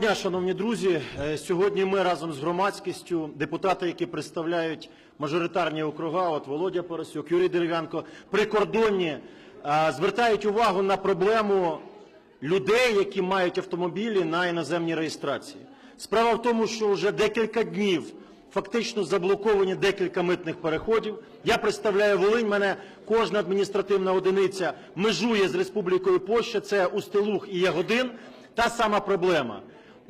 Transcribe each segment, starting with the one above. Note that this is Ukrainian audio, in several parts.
Дня, шановні друзі, Е, сьогодні ми разом з громадськістю, депутати, які представляють мажоритарні округа, от Володя Поросюк, Юрій Дерев'янко, прикордонні, е, звертають увагу на проблему людей, які мають автомобілі на іноземній реєстрації. Справа в тому, що вже декілька днів фактично заблоковані декілька митних переходів. Я представляю Волинь, мене кожна адміністративна одиниця межує з Республікою Польща, це Устилух і Ягодин. Та сама проблема.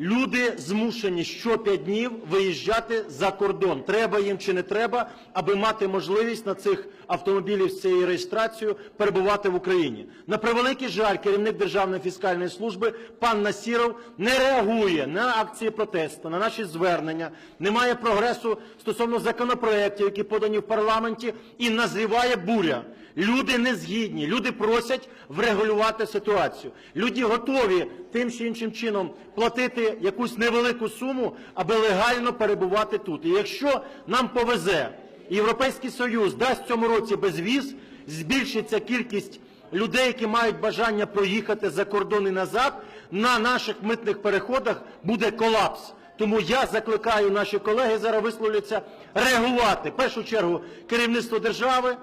Люди змушені що 5 днів виїжджати за кордон. Треба їм чи не треба, аби мати можливість на цих автомобілів з цією реєстрацією перебувати в Україні. На превеликий жаль, керівник Державної фіскальної служби пан Насіров не реагує на акції протесту, на наші звернення, немає прогресу стосовно законопроєктів, які подані в парламенті, і назріває буря. Люди не згідні, люди просять врегулювати ситуацію. Люди готові тим чи іншим чином платити якусь невелику суму, аби легально перебувати тут. І якщо нам повезе, Європейський Союз дасть цьому році безвіз, збільшиться кількість людей, які мають бажання проїхати за кордон і назад, на наших митних переходах буде колапс. Тому я закликаю наші колеги зараз висловляться реагувати в першу чергу керівництво держави,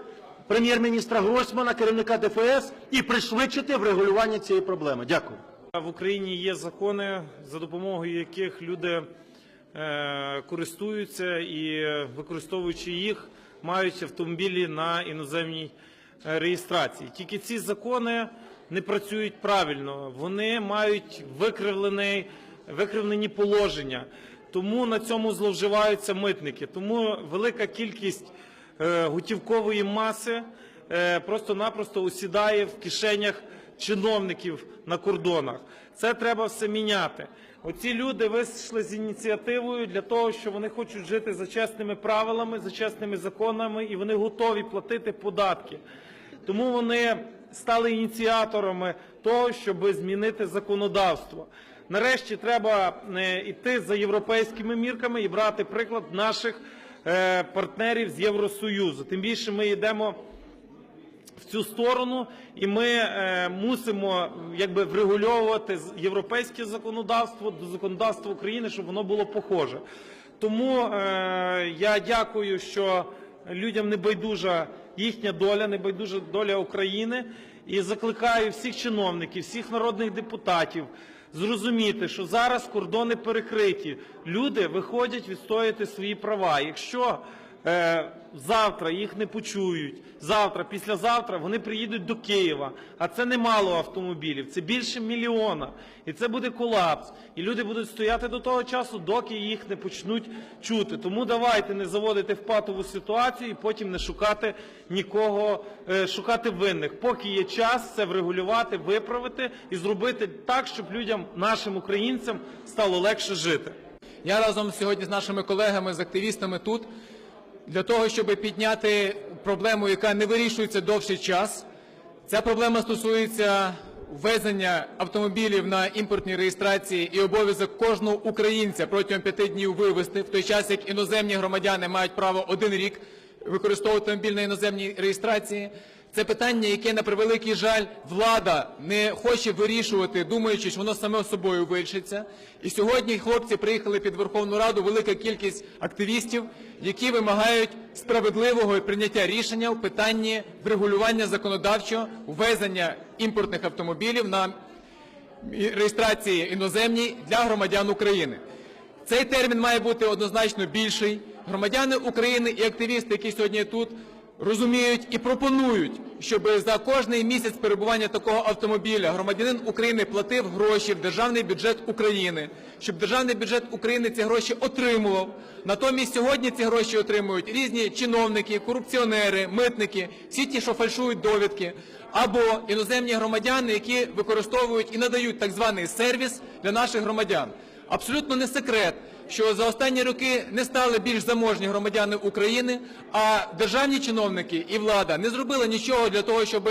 прем'єр-міністра Гройсмана, керівника ДФС і пришвидшити врегулювання цієї проблеми. Дякую. В Україні є закони, за допомогою яких люди е, користуються і, е, використовуючи їх, мають автомобілі на іноземній е, реєстрації. Тільки ці закони не працюють правильно, вони мають викривлений, викривлені положення. Тому на цьому зловживаються митники. Тому велика кількість готівкової маси е, просто-напросто осідає в кишенях чиновників на кордонах. Це треба все міняти. Оці люди вийшли з ініціативою для того, що вони хочуть жити за чесними правилами, за чесними законами, і вони готові платити податки. Тому вони стали ініціаторами того, щоб змінити законодавство. Нарешті треба е, йти за європейськими мірками і брати приклад наших е, партнерів з Євросоюзу. Тим більше ми йдемо в цю сторону, і ми е, мусимо якби врегульовувати європейське законодавство до законодавства України, щоб воно було похоже. Тому е, я дякую, що людям не байдужа їхня доля, не байдужа доля України, і закликаю всіх чиновників, всіх народних депутатів. Зрозуміти, що зараз кордони перекриті. Люди виходять відстояти свої права. Якщо завтра їх не почують, завтра, післязавтра вони приїдуть до Києва, а це немало автомобілів, це більше мільйона, і це буде колапс. І люди будуть стояти до того часу, доки їх не почнуть чути. Тому давайте не заводити в патову ситуацію і потім не шукати нікого, е, шукати винних. Поки є час це врегулювати, виправити і зробити так, щоб людям, нашим українцям, стало легше жити. Я разом сьогодні з нашими колегами, з активістами тут для того, щоб підняти проблему, яка не вирішується довший час. Ця проблема стосується ввезення автомобілів на імпортній реєстрації і обов'язок кожного українця протягом п'яти днів вивезти, в той час як іноземні громадяни мають право один рік використовувати автомобіль на іноземній реєстрації. Це питання, яке, на превеликий жаль, влада не хоче вирішувати, думаючи, що воно саме собою вирішиться. І сьогодні хлопці приїхали під Верховну Раду, велика кількість активістів, які вимагають справедливого прийняття рішення в питанні врегулювання законодавчого ввезення імпортних автомобілів на реєстрації іноземній для громадян України. Цей термін має бути однозначно більший. Громадяни України і активісти, які сьогодні тут, розуміють і пропонують, щоб за кожний місяць перебування такого автомобіля громадянин України платив гроші в державний бюджет України, щоб державний бюджет України ці гроші отримував. Натомість сьогодні ці гроші отримують різні чиновники, корупціонери, митники, всі ті, що фальшують довідки, або іноземні громадяни, які використовують і надають так званий сервіс для наших громадян. Абсолютно не секрет, що за останні роки не стали більш заможні громадяни України, а державні чиновники і влада не зробили нічого для того, щоб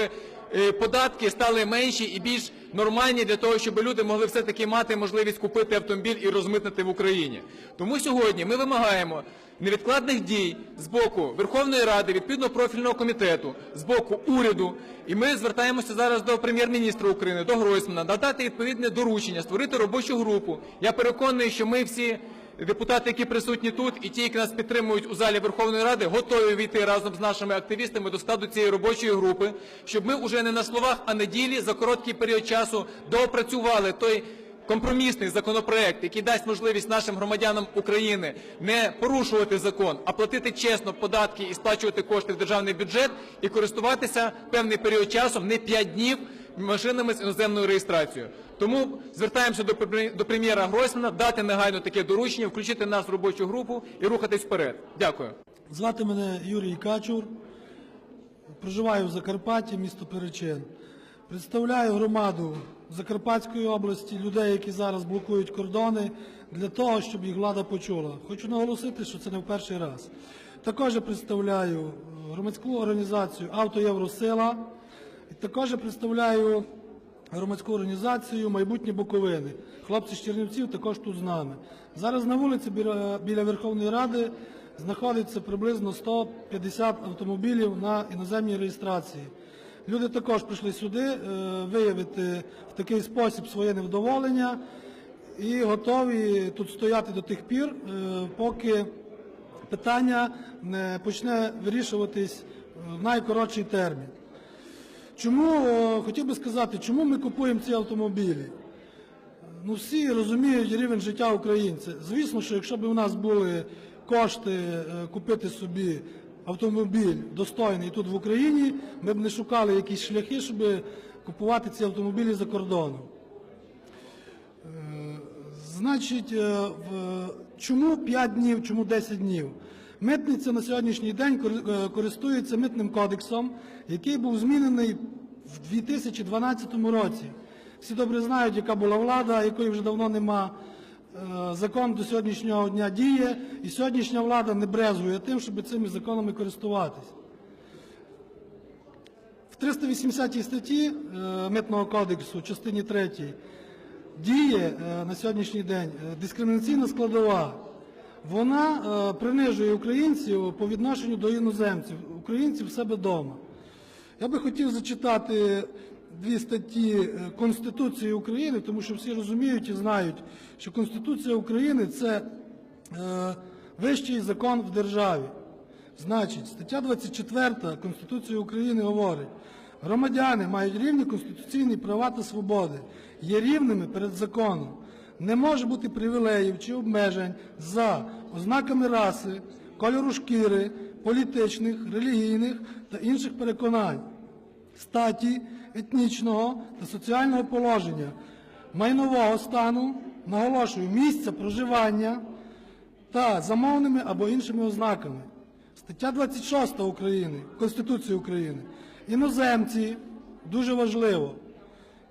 податки стали менші і більш нормальні для того, щоб люди могли все-таки мати можливість купити автомобіль і розмитнити в Україні. Тому сьогодні ми вимагаємо невідкладних дій з боку Верховної Ради, відповідно профільного комітету, з боку уряду. І ми звертаємося зараз до прем'єр-міністра України, до Гройсмана, надати відповідне доручення, створити робочу групу. Я переконаний, що ми всі депутати, які присутні тут, і ті, які нас підтримують у залі Верховної Ради, готові війти разом з нашими активістами до складу цієї робочої групи, щоб ми уже не на словах, а на ділі за короткий період часу доопрацювали той компромісний законопроект, який дасть можливість нашим громадянам України не порушувати закон, а платити чесно податки і сплачувати кошти в державний бюджет і користуватися певний період часу, не 5 днів, машинами з іноземною реєстрацією. Тому звертаємося до прем'єра Гройсмана дати негайно таке доручення, включити нас в робочу групу і рухатись вперед. Дякую. Звати мене Юрій Качур. Проживаю в Закарпатті, місто Перечин. Представляю громаду Закарпатської області, людей, які зараз блокують кордони, для того, щоб їх влада почула. Хочу наголосити, що це не в перший раз. Також представляю громадську організацію «Автоєвросила» також я представляю громадську організацію «Майбутнє Буковини». Хлопці з Чернівців також тут з нами. Зараз на вулиці біля, біля Верховної Ради знаходиться приблизно 150 автомобілів на іноземній реєстрації. Люди також прийшли сюди е, виявити в такий спосіб своє невдоволення і готові тут стояти до тих пір, е, поки питання не почне вирішуватись в найкоротший термін. Чому е, хотів би сказати, чому ми купуємо ці автомобілі? Ну, всі розуміють рівень життя українця. Звісно, що якщо б у нас були кошти е, купити собі автомобіль достойний тут в Україні, ми б не шукали якісь шляхи, щоб купувати ці автомобілі за кордоном. Е, Значить, чому 5 днів, чому 10 днів? Митниця на сьогоднішній день е, користується митним кодексом, який був змінений в 2012 році. Всі добре знають, яка була влада, якої вже давно нема. Е, Закон до сьогоднішнього дня діє, і сьогоднішня влада не брезгує тим, щоб цими законами користуватись. В 380 статті е, Митного кодексу, частині 3, діє на сьогоднішній день дискримінаційна складова. Вона е, принижує українців по відношенню до іноземців, українців в себе вдома. Я би хотів зачитати дві статті е, Конституції України, тому що всі розуміють і знають, що Конституція України це е, вищий закон в державі. Значить, стаття 24 Конституції України говорить, громадяни мають рівні конституційні права та свободи, є рівними перед законом. Не може бути привілеїв чи обмежень за ознаками раси, кольору шкіри, політичних, релігійних та інших переконань, статі, етнічного та соціального положення, майнового стану, наголошую, місця проживання та замовними або іншими ознаками. Стаття 26 України, Конституції України. Іноземці, дуже важливо,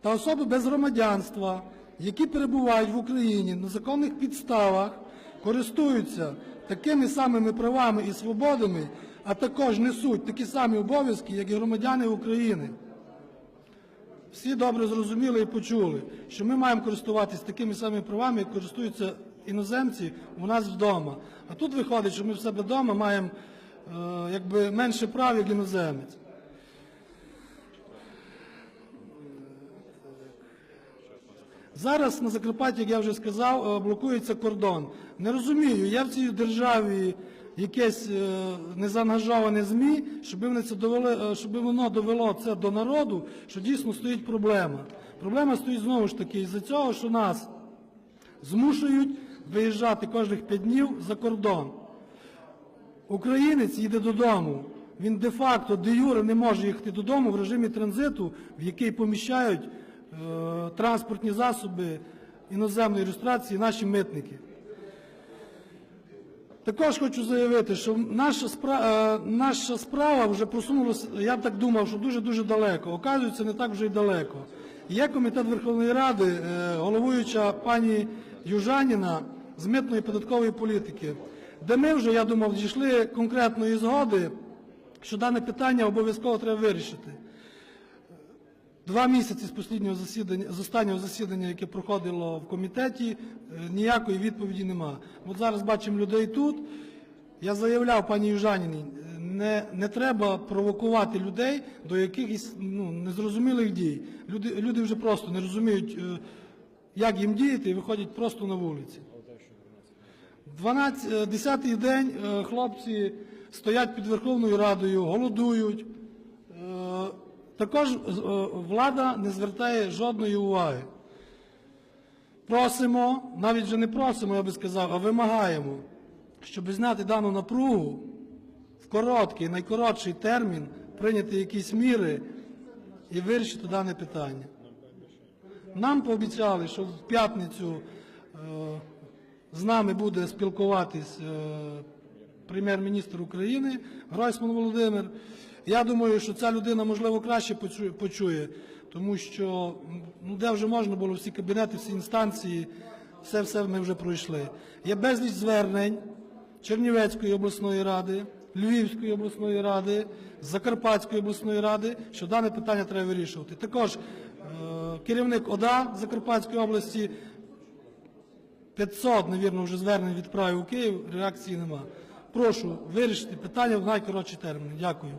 та особи без громадянства, які перебувають в Україні на законних підставах, користуються такими самими правами і свободами, а також несуть такі самі обов'язки, як і громадяни України. Всі добре зрозуміли і почули, що ми маємо користуватися такими самими правами, як користуються іноземці у нас вдома. А тут виходить, що ми в себе вдома маємо е, якби менше прав, як іноземець. Зараз на Закарпатті, як я вже сказав, е, блокується кордон. Не розумію, я в цій державі якесь е, незаангажоване ЗМІ, е, щоб воно довело це до народу, що дійсно стоїть проблема. Проблема стоїть знову ж таки із-за цього, що нас змушують виїжджати кожних 5 днів за кордон. Українець їде додому. Він де-факто, де-юре не може їхати додому в режимі транзиту, в який поміщають транспортні засоби іноземної реєстрації наші митники. Також хочу заявити, що наша справа, наша справа вже просунулася, я б так думав, що дуже-дуже далеко. Оказується, не так вже й далеко. Є комітет Верховної Ради, е, головуюча пані Южаніна з митної податкової політики, де ми вже, я думав, дійшли конкретної згоди, що дане питання обов'язково треба вирішити. Два місяці з останнього засідання, з останнього засідання, яке проходило в комітеті, е, ніякої відповіді нема. От зараз бачимо людей тут. Я заявляв пані Южаніній, не, не треба провокувати людей до якихось ну, незрозумілих дій. Люди, люди вже просто не розуміють, е, як їм діяти, і виходять просто на вулиці. 12, е, 10-й день е, хлопці стоять під Верховною Радою, голодують. Також е, влада не звертає жодної уваги. Просимо, навіть вже не просимо, я би сказав, а вимагаємо, щоб зняти дану напругу в короткий, найкоротший термін, прийняти якісь міри і вирішити дане питання. Нам пообіцяли, що в п'ятницю е, з нами буде спілкуватись е, прем'єр-міністр України Гройсман Володимир. Я думаю, що ця людина, можливо, краще почує, тому що ну, де вже можна було всі кабінети, всі інстанції, все все ми вже пройшли. Є безліч звернень Чернівецької обласної ради, Львівської обласної ради, Закарпатської обласної ради, що дане питання треба вирішувати. Також е, керівник ОДА Закарпатської області 500, навірно, вже звернень відправив у Київ, реакції нема. Прошу вирішити питання в найкоротші терміни. Дякую.